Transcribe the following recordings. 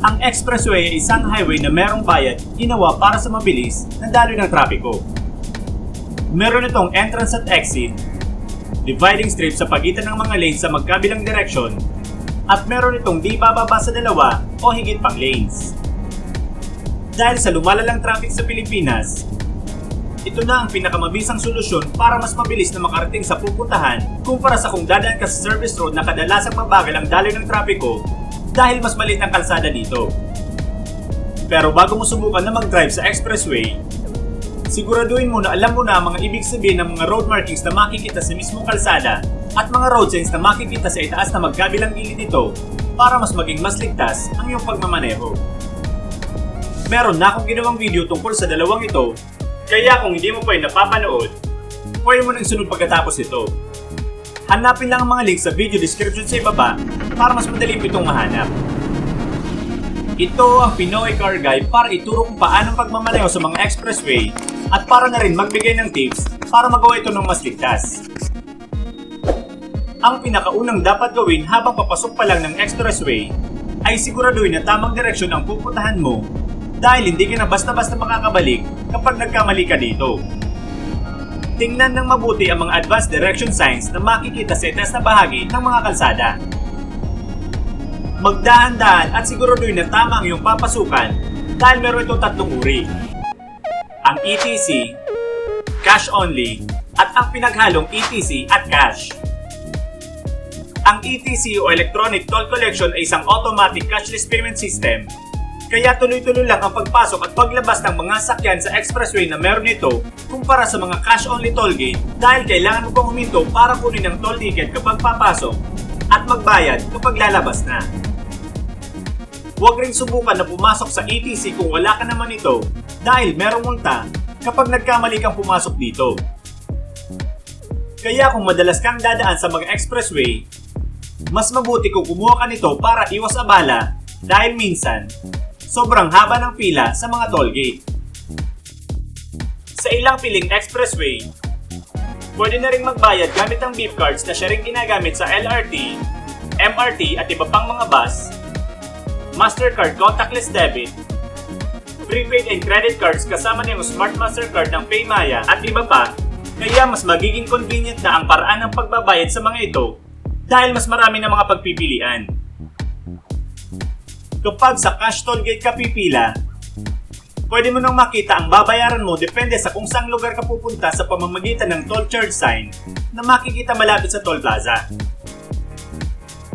Ang expressway ay isang highway na merong bayad ginawa para sa mabilis na daloy ng trapiko. Meron itong entrance at exit, dividing strip sa pagitan ng mga lanes sa magkabilang direksyon, at meron itong di bababa sa dalawa o higit pang lanes. Dahil sa lumalalang traffic sa Pilipinas, ito na ang pinakamabisang solusyon para mas mabilis na makarating sa pupuntahan kumpara sa kung dadaan ka sa service road na kadalasang mabagal ang daloy ng trapiko dahil mas maliit ang kalsada dito. Pero bago mo subukan na mag-drive sa expressway, siguraduhin mo na alam mo na ang mga ibig sabihin ng mga road markings na makikita sa mismong kalsada at mga road signs na makikita sa itaas na magkabilang gilid nito para mas maging mas ligtas ang iyong pagmamaneho. Meron na akong ginawang video tungkol sa dalawang ito, kaya kung hindi mo pa yung napapanood, pwede mo nang sunod pagkatapos ito. Hanapin lang ang mga link sa video description sa ibaba para mas madali mo itong mahanap. Ito ang Pinoy Car Guide para ituro kung paano pagmamaneho sa mga expressway at para na rin magbigay ng tips para magawa ito ng mas ligtas. Ang pinakaunang dapat gawin habang papasok pa lang ng expressway ay siguraduhin na tamang direksyon ang pupuntahan mo dahil hindi ka na basta-basta makakabalik kapag nagkamali ka dito. Tingnan ng mabuti ang mga advanced direction signs na makikita sa itaas na bahagi ng mga kalsada. Magdahan-dahan at siguraduhin na tama ang iyong papasukan dahil meron itong tatlong uri. Ang ETC, cash only, at ang pinaghalong ETC at cash. Ang ETC o Electronic Toll Collection ay isang automatic cashless payment system kaya tuloy-tuloy lang ang pagpasok at paglabas ng mga sakyan sa expressway na meron ito kumpara sa mga cash-only toll gate dahil kailangan mo pang huminto para kunin ang toll ticket kapag papasok at magbayad kapag lalabas na. Huwag rin subukan na pumasok sa ETC kung wala ka naman ito dahil merong multa kapag nagkamali kang pumasok dito. Kaya kung madalas kang dadaan sa mga expressway, mas mabuti kung kumuha ka nito para iwas abala dahil minsan, sobrang haba ng pila sa mga toll gate. Sa ilang piling expressway, pwede na rin magbayad gamit ang beep cards na siya rin ginagamit sa LRT, MRT at iba pang mga bus, Mastercard contactless debit, prepaid and credit cards kasama yung Smart Mastercard ng Paymaya at iba pa, kaya mas magiging convenient na ang paraan ng pagbabayad sa mga ito dahil mas marami na mga pagpipilian. Kapag sa cash toll gate ka pipila, pwede mo nang makita ang babayaran mo depende sa kung saang lugar ka pupunta sa pamamagitan ng toll charge sign na makikita malapit sa toll plaza.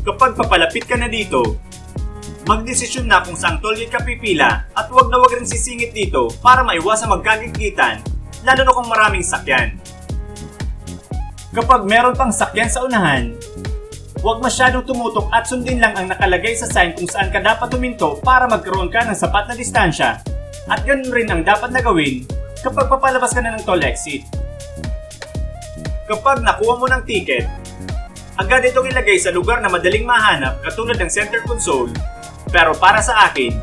Kapag papalapit ka na dito, magdesisyon na kung saang toll gate ka pipila at huwag na huwag rin sisingit dito para maiwasan magkagigitan lalo na kung maraming sakyan. Kapag meron pang sakyan sa unahan, huwag masyadong tumutok at sundin lang ang nakalagay sa sign kung saan ka dapat huminto para magkaroon ka ng sapat na distansya at ganun rin ang dapat na gawin kapag papalabas ka na ng toll exit. Kapag nakuha mo ng ticket, agad itong ilagay sa lugar na madaling mahanap katulad ng center console pero para sa akin,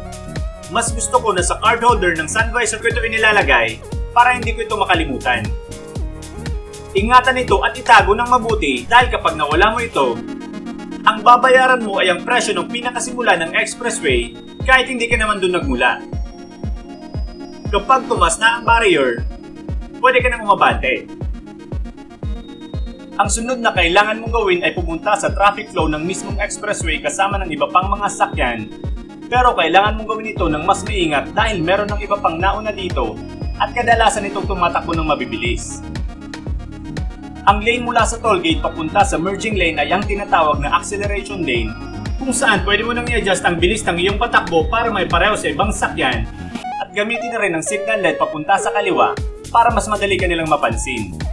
mas gusto ko na sa card holder ng Sunvisor ko ito inilalagay para hindi ko ito makalimutan. Ingatan ito at itago ng mabuti dahil kapag nawala mo ito, ang babayaran mo ay ang presyo ng pinakasimula ng expressway kahit hindi ka naman doon nagmula. Kapag tumas na ang barrier, pwede ka nang umabante. Ang sunod na kailangan mong gawin ay pumunta sa traffic flow ng mismong expressway kasama ng iba pang mga sakyan pero kailangan mong gawin ito ng mas maingat dahil meron ng iba pang nauna dito at kadalasan itong tumatakbo ng mabibilis. Ang lane mula sa toll gate papunta sa merging lane ay ang tinatawag na acceleration lane kung saan pwede mo nang i-adjust ang bilis ng iyong patakbo para may pareho sa ibang sakyan at gamitin na rin ang signal light papunta sa kaliwa para mas madali ka nilang mapansin.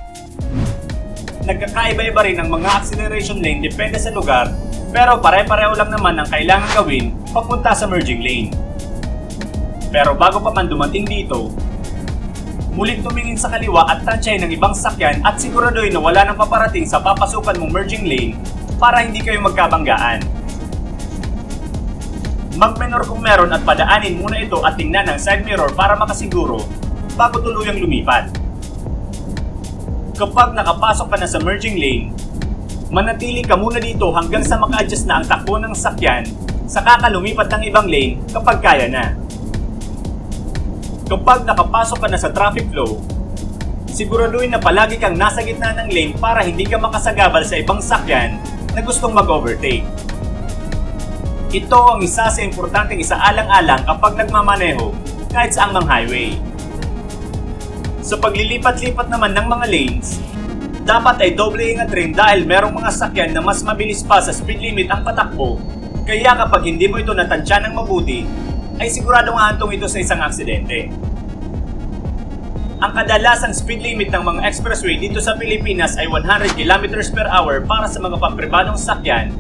Nagkakaiba-iba rin ang mga acceleration lane depende sa lugar pero pare-pareho lang naman ang kailangan gawin papunta sa merging lane. Pero bago pa man dumating dito, muling tumingin sa kaliwa at tansyahin ng ibang sakyan at siguraduhin na wala nang paparating sa papasukan mong merging lane para hindi kayo magkabanggaan. Mag-menor kung meron at padaanin muna ito at tingnan ang side mirror para makasiguro bago tuluyang lumipat. Kapag nakapasok ka na sa merging lane, manatili ka muna dito hanggang sa maka-adjust na ang takbo ng sakyan saka ka lumipat ng ibang lane kapag kaya na. Kapag nakapasok ka na sa traffic flow, siguraduhin na palagi kang nasa gitna ng lane para hindi ka makasagabal sa ibang sakyan na gustong mag-overtake. Ito ang isa sa importanteng isaalang-alang kapag nagmamaneho kahit sa mang highway. Sa paglilipat-lipat naman ng mga lanes, dapat ay doble ingat rin dahil merong mga sakyan na mas mabilis pa sa speed limit ang patakbo. Kaya kapag hindi mo ito natansya ng mabuti, ay siguradong hantong ito sa isang aksidente. Ang kadalasang speed limit ng mga expressway dito sa Pilipinas ay 100 km per hour para sa mga pampribadong sakyan,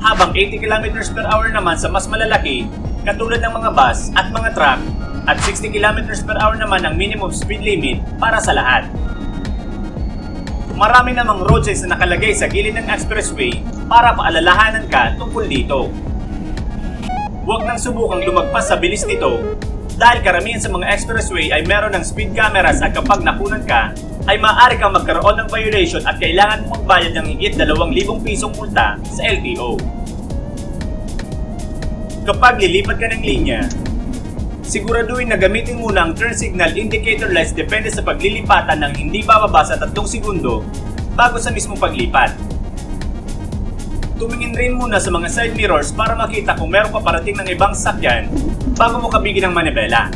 habang 80 km per hour naman sa mas malalaki, katulad ng mga bus at mga truck, at 60 km per hour naman ang minimum speed limit para sa lahat. Marami namang road signs na nakalagay sa gilid ng expressway para paalalahanan ka tungkol dito. Huwag nang subukang lumagpas sa bilis nito dahil karamihan sa mga expressway ay meron ng speed cameras at kapag nakunan ka, ay maaari kang magkaroon ng violation at kailangan mong magbayad ng higit 2,000 pisong multa sa LTO. Kapag lilipat ka ng linya, siguraduhin na gamitin muna ang turn signal indicator lights depende sa paglilipatan ng hindi bababa sa 3 segundo bago sa mismong paglipat. Tumingin rin muna sa mga side mirrors para makita kung meron pa parating ng ibang sakyan bago mo kabigin ng manibela.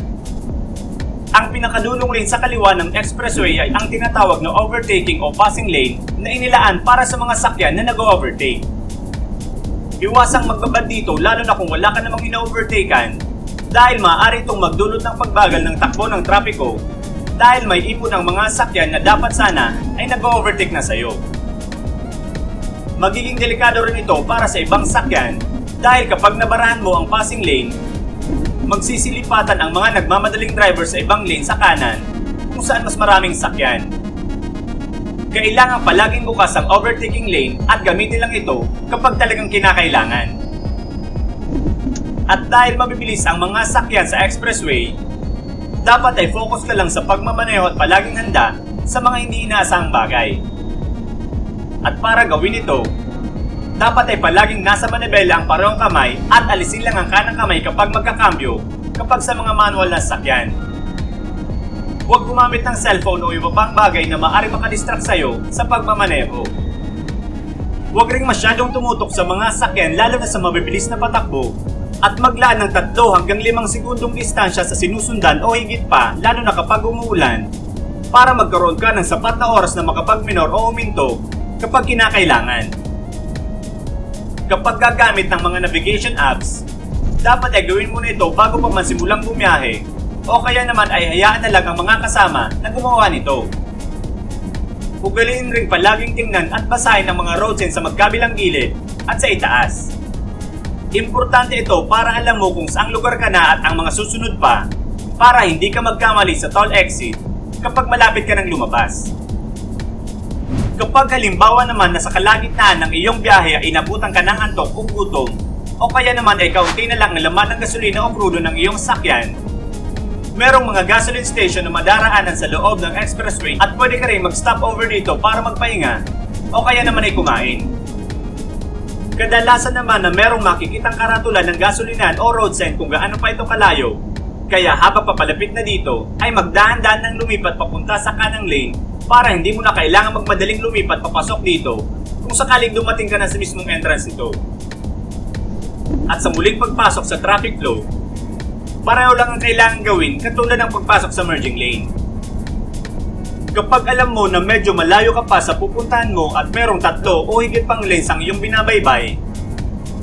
Ang pinakadulong lane sa kaliwa ng expressway ay ang tinatawag na overtaking o passing lane na inilaan para sa mga sakyan na nag-overtake. Iwasang magbabad dito lalo na kung wala ka namang ina-overtaken dahil maaari itong magdulot ng pagbagal ng takbo ng trapiko dahil may ipon ng mga sakyan na dapat sana ay nag-overtake na sa'yo. Magiging delikado rin ito para sa ibang sakyan dahil kapag nabarahan mo ang passing lane, magsisilipatan ang mga nagmamadaling driver sa ibang lane sa kanan kung saan mas maraming sakyan. Kailangan palaging bukas ang overtaking lane at gamitin lang ito kapag talagang kinakailangan. At dahil mabibilis ang mga sakyan sa expressway, dapat ay focus ka lang sa pagmamaneho at palaging handa sa mga hindi inaasahang bagay. At para gawin ito, dapat ay palaging nasa manibela ang parehong kamay at alisin lang ang kanang kamay kapag magkakambyo kapag sa mga manual na sakyan. Huwag gumamit ng cellphone o iba pang bagay na maaari makadistract sa'yo sa pagmamaneho. Huwag ring masyadong tumutok sa mga sakyan lalo na sa mabibilis na patakbo at maglaan ng 3 hanggang 5 segundong distansya sa sinusundan o higit pa lalo na kapag umuulan para magkaroon ka ng sapat na oras na makapagminor o uminto kapag kinakailangan. Kapag gagamit ng mga navigation apps, dapat ay gawin mo na ito bago pa man simulang bumiyahe o kaya naman ay hayaan na lang ang mga kasama na gumawa nito. Ugaliin rin palaging tingnan at basahin ang mga road signs sa magkabilang gilid at sa itaas. Importante ito para alam mo kung saang lugar ka na at ang mga susunod pa para hindi ka magkamali sa toll exit kapag malapit ka ng lumabas. Kapag halimbawa naman na sa kalagitnaan ng iyong biyahe ay inabutan ka ng antok o gutom o kaya naman ay kaunti na lang ang laman ng gasolina o krudo ng iyong sakyan, merong mga gasoline station na madaraanan sa loob ng expressway at pwede ka rin mag-stop over dito para magpahinga o kaya naman ay kumain. Kadalasan naman na merong makikitang karatulan ng gasolinan o road sign kung gaano pa ito kalayo. Kaya habang papalapit na dito, ay magdaan-daan ng lumipat papunta sa kanang lane para hindi mo na kailangan magmadaling lumipat papasok dito kung sakaling dumating ka na sa mismong entrance nito. At sa muling pagpasok sa traffic flow, pareho lang ang kailangan gawin katulad ng pagpasok sa merging lane. Kapag alam mo na medyo malayo ka pa sa pupuntahan mo at merong tatlo o higit pang lanes ang iyong binabaybay,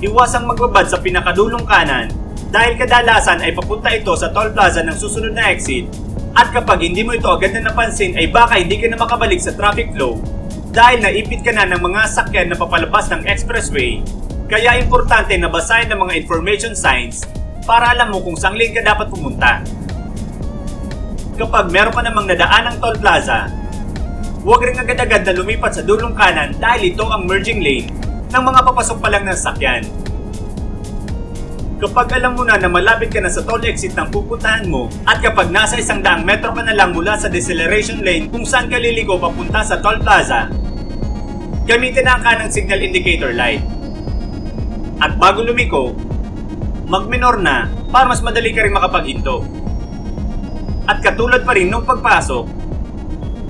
iwasang magbabad sa pinakadulong kanan. Dahil kadalasan ay papunta ito sa toll plaza ng susunod na exit. At kapag hindi mo ito agad na napansin ay baka hindi ka na makabalik sa traffic flow. Dahil naipit ka na ng mga sakyan na papalabas ng expressway. Kaya importante na basahin ang mga information signs para alam mo kung saan lane ka dapat pumunta. Kapag meron ka namang nadaan ng toll plaza, huwag rin agad-agad na lumipat sa dulong kanan dahil ito ang merging lane ng mga papasok pa lang ng sakyan. Kapag alam mo na na malapit ka na sa toll exit ng pupuntahan mo at kapag nasa isang daang metro ka na lang mula sa deceleration lane kung saan ka liligo papunta sa toll plaza, gamitin na ang kanang signal indicator light. At bago lumiko, magminor na para mas madali ka rin makapaghinto. At katulad pa rin nung pagpasok,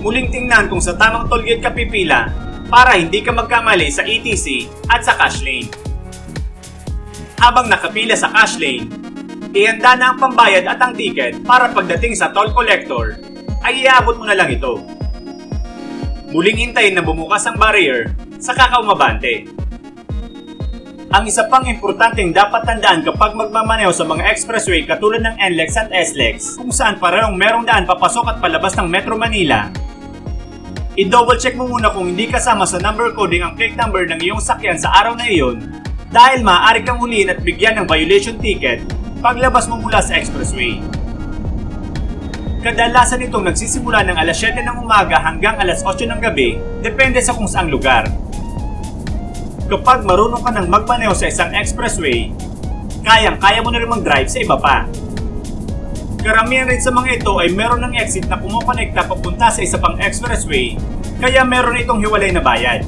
muling tingnan kung sa tamang tollgate ka pipila para hindi ka magkamali sa ETC at sa cash lane. Habang nakapila sa cash lane, ihanda na ang pambayad at ang ticket para pagdating sa toll collector ay iabot mo na lang ito. Muling hintayin na bumukas ang barrier sa kakaumabante. Ang isa pang importanteng dapat tandaan kapag magmamaneho sa mga expressway katulad ng NLEX at SLEX kung saan parehong merong daan papasok at palabas ng Metro Manila, i-double check mo muna kung hindi kasama sa number coding ang plate number ng iyong sakyan sa araw na iyon dahil maaari kang huliin at bigyan ng violation ticket paglabas mo mula sa expressway. Kadalasan itong nagsisimula ng alas 7 ng umaga hanggang alas 8 ng gabi, depende sa kung saang lugar. Kapag marunong ka ng magmaneho sa isang expressway, kayang-kaya mo na rin mag-drive sa iba pa. Karamihan rin sa mga ito ay meron ng exit na kumukonekta papunta sa isa pang expressway, kaya meron itong hiwalay na bayad.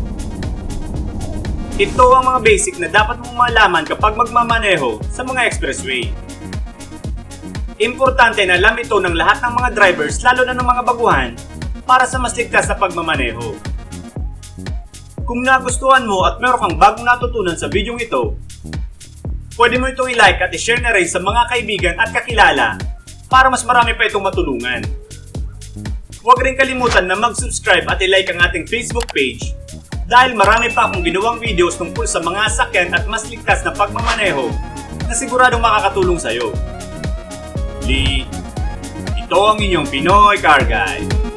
Ito ang mga basic na dapat mong malaman kapag magmamaneho sa mga expressway. Importante na alam ito ng lahat ng mga drivers lalo na ng mga baguhan para sa mas ligtas na pagmamaneho. Kung nagustuhan mo at meron kang bagong natutunan sa video ito, pwede mo itong i-like at i-share na rin sa mga kaibigan at kakilala para mas marami pa itong matulungan. Huwag rin kalimutan na mag-subscribe at i-like ang ating Facebook page dahil marami pa akong ginawang videos tungkol sa mga sakyan at mas ligtas na pagmamaneho na siguradong makakatulong sa'yo. Lee, ito ang inyong Pinoy Car Guide.